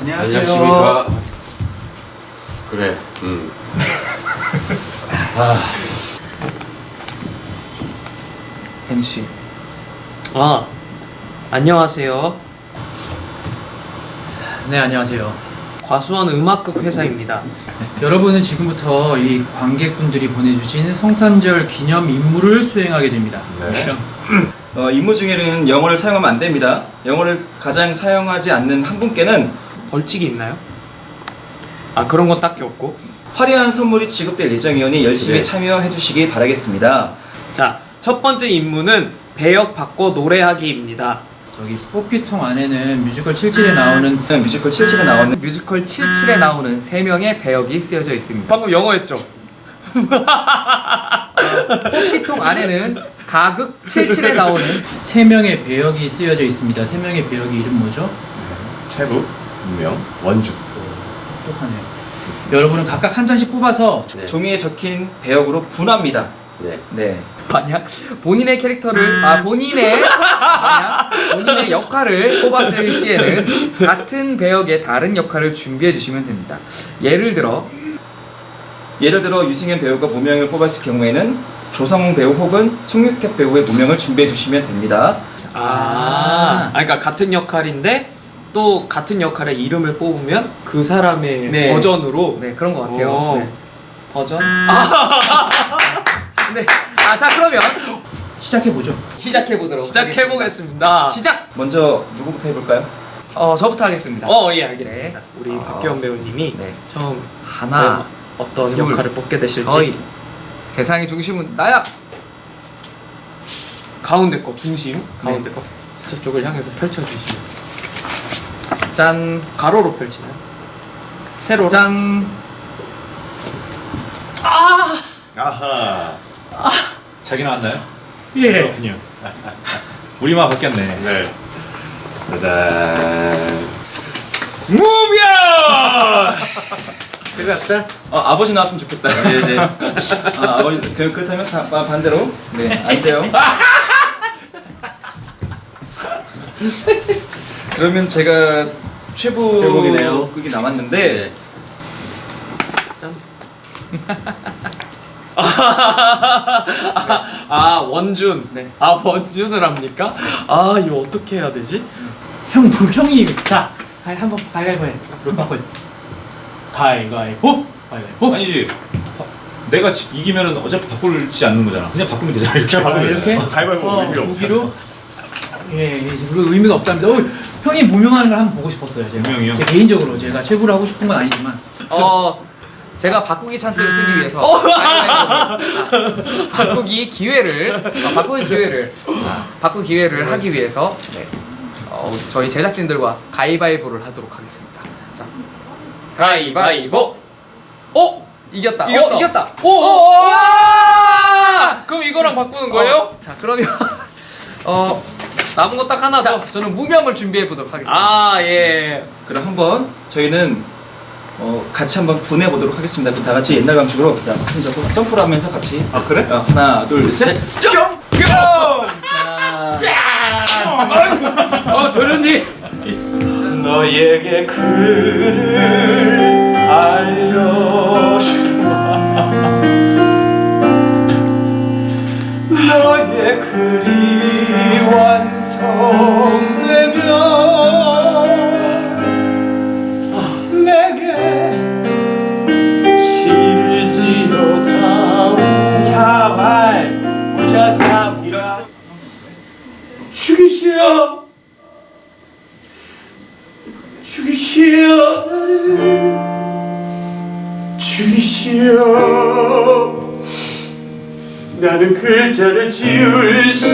안녕하십니까. 그래. 음. MC 아, 안녕하세요. 네 안녕하세요 과수원 음악극 회사입니다. 여러분은 지금부터 이 관객분들이 보내주신 성탄절 기념 임무를 수행하게 됩니다 미션 어, 임무 중에는 영어를 사용하면 안 됩니다. 영어를 가장 사용하지 않는 한 분께는 벌칙이 있나요? 아, 그런 건 딱히 없고. 화려한 선물이 지급될 예정이오니 열심히 네. 참여해 주시기 바라겠습니다. 자, 첫 번째 임무는 배역 바꿔 노래하기입니다. 저기 뽑기통 안에는 뮤지컬 77에 나오는 뮤지컬 77에 나오는 뮤지컬 77에 나오는 세 명의 배역이 쓰여져 있습니다. 방금 영어 했죠? 뽑기통 안에는 가극 77에 나오는 세 명의 배역이 쓰여져 있습니다 세 명의 배역의 이름 뭐죠? 최부, 문명, 원주. 똑하네요 여러분은 각각 한 장씩 뽑아서 네. 종이에 적힌 배역으로 분합니다. 네. 네. 만약 본인의 캐릭터를 아 본인의 만약 본인의 역할을 뽑았을 시에는 같은 배역의 다른 역할을 준비해 주시면 됩니다. 예를 들어 예를 들어 유승현 배우가 무명을 뽑았을 경우에는 조성웅 배우 혹은 송유택 배우의 무명을 준비해 주시면 됩니다. 아, 아. 아, 그러니까 같은 역할인데 또 같은 역할의 이름을 뽑으면 그 사람의 네. 버전으로 네 그런 것 같아요. 오. 네. 버전. 네. 아 자 그러면 시작해 보죠 시작해 보도록 시작해 보겠습니다. 시작. 먼저 누구부터 해볼까요? 어 저부터 하겠습니다. 어, 예, 알겠습니다. 네. 우리 어. 박기원 배우님이 네. 처음 하나 과연 어떤 둘, 역할을 뽑게 되실지 저희 세상의 중심은 나야. 가운데 거 중심 가운데 네. 거 저쪽을 향해서 펼쳐 주시면 짠. 가로로 펼치나요? 세로로 짠. 아하. 자기 나왔나요? 예 그렇군요. 우리만 바뀌었네. 네. 짜잔. 무명! 끝났다. 어, 아버지 나왔으면 좋겠다. 네, 네. 아, 아버지 그, 그렇다면 다, 바- 반대로 네 앉아요. 그러면 제가 최고 최고이네요. 극이 남았는데 아 원준 네. 아 원준을 합니까? 아 이거 어떻게 해야 되지? 형, 부- 형이 자 가- 한번 가위바위보 해롤 바꿔 가위바위보 가위바위보 아니지. 내가 지- 이기면은 어차피 바꾸지 않는 거잖아. 그냥 바꾸면 되잖아. 이렇게 아, 바꾸면 이렇게? 되잖아. 가위바위보 어, 의미가 없어. 무기로 예, 예, 그리고 의미가 없답니다. 어, 형이 무명하는 걸 한번 보고 싶었어요. 제가. 무명이요? 제 개인적으로 제가 최고로 하고 싶은 건 아니지만 어 제가 바꾸기 찬스를 쓰기 위해서 가위바위보를- 아, 바꾸기 기회를 아, 바꾸기 기회를 아, 바꾸기 기회를 하기 위해서 네. 어, 저희 제작진들과 가위바위보를 하도록 하겠습니다. 자 가위바위보. 어 이겼다. 이겼다. 어, 이겼다. 오! 오! 와! 그럼 이거랑 바꾸는 거예요? 어, 자 그러면 어 남은 거 딱 하나 자, 더. 저는 무명을 준비해 보도록 하겠습니다. 아 예. 그럼 한번 저희는 어, 같이 한번 분해 보도록 하겠습니다. 그럼 다 같이 옛날 방식으로 자 혼자 점프를 하면서 같이 아, 그래? 어, 하나 둘 셋 뿅! 자 어 도련님. 너에게 글을 알려주마 너의 글이 완성 되면 내게 시를 지어다오 자활 무자담 일어나 죽이시오 죽이시오. 나를 죽이시오. 나는 글자를 지울 수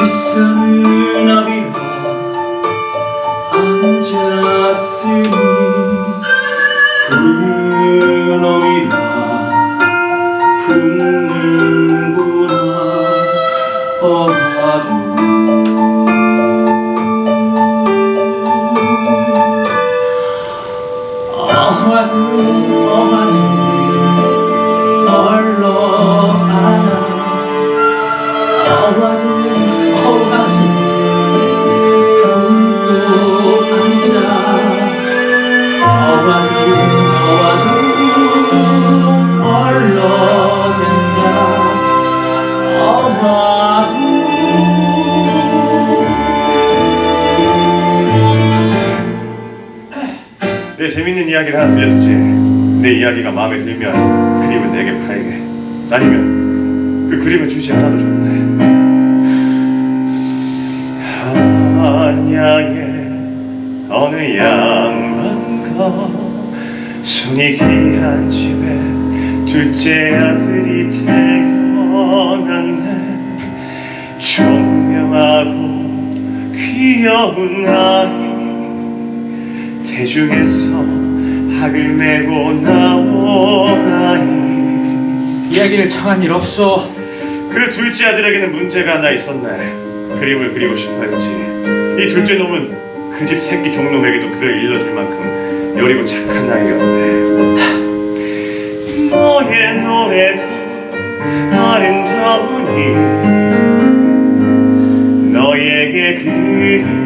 희선 나비가 앉았으니 재밌는 이야기를 하나 들려주지. 내 이야기가 마음에 들면 그림을 내게 팔게. 아니면 그 그림을 주지 않아도 좋네. 한양에 어느 양반가 손이 귀한 집에 둘째 아들이 태어났네. 총명하고 귀여운 아이 대중에서 학을 메고 나온 아이 이야기를 청한 일 없소. 그 둘째 아들에게는 문제가 하나 있었네 그림을 그리고 싶어 했지. 이 둘째 놈은 그 집 새끼 종놈에게도 글을 일러줄 만큼 여리고 착한 아이였네. 너의 노래가 아름다우니 너에게 글을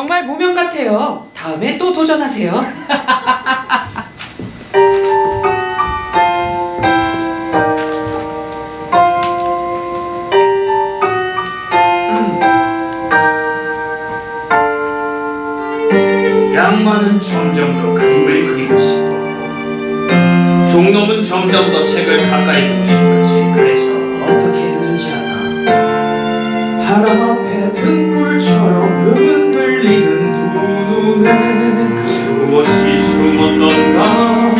정말 무명 같아요. 다음에 또 도전하세요. 양반은 점점 더 그림을 그리고 싶어. 종놈은 점점 더 책을 가까이 두고 싶었지. 그래서 어떻게 했는지 알아? 바람 앞에 등불처럼 흔 들리는 두 눈에 무엇이 숨었던가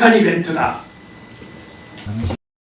정말 망측한 이벤트다